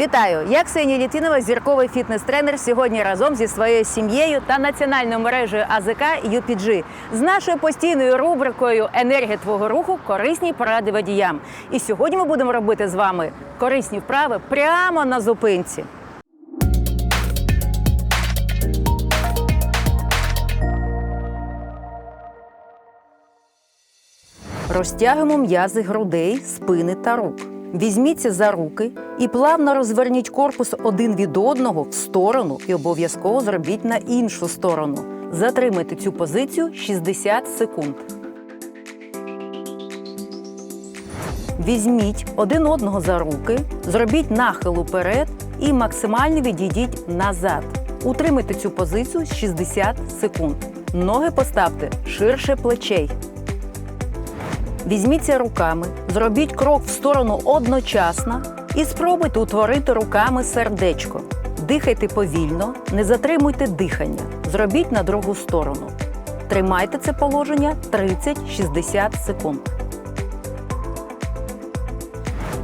Вітаю! Я Ксенія Літвінова, зірковий фітнес-тренер. Сьогодні разом зі своєю сім'єю та національною мережею АЗК UPG з нашою постійною рубрикою Енергія твого руху корисні поради водіям. І сьогодні ми будемо робити з вами корисні вправи прямо на зупинці. Розтягуємо м'язи грудей, спини та рук. Візьміться за руки і плавно розверніть корпус один від одного в сторону і обов'язково зробіть на іншу сторону. Затримайте цю позицію 60 секунд. Візьміть один одного за руки, зробіть нахил уперед і максимально відійдіть назад. Утримайте цю позицію 60 секунд. Ноги поставте ширше плечей. Візьміться руками, зробіть крок в сторону одночасно і спробуйте утворити руками сердечко. Дихайте повільно, не затримуйте дихання. Зробіть на другу сторону. Тримайте це положення 30-60 секунд.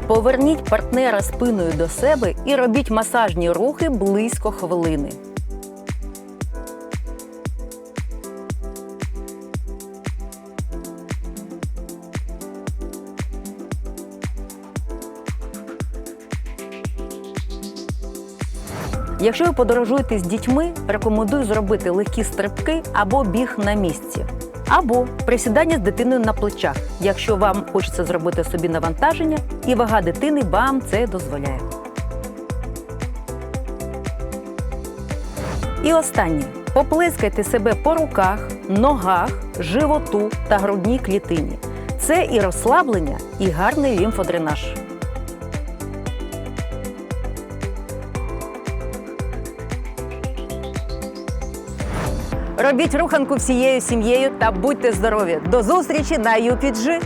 Поверніть партнера спиною до себе і робіть масажні рухи близько хвилини. Якщо ви подорожуєте з дітьми, рекомендую зробити легкі стрибки або біг на місці, або присідання з дитиною на плечах, якщо вам хочеться зробити собі навантаження, і вага дитини вам це дозволяє. І останнє. Поплескайте себе по руках, ногах, животу та грудній клітині. Це і розслаблення, і гарний лімфодренаж. Робіть руханку всією сім'єю та будьте здорові. До зустрічі на UPG!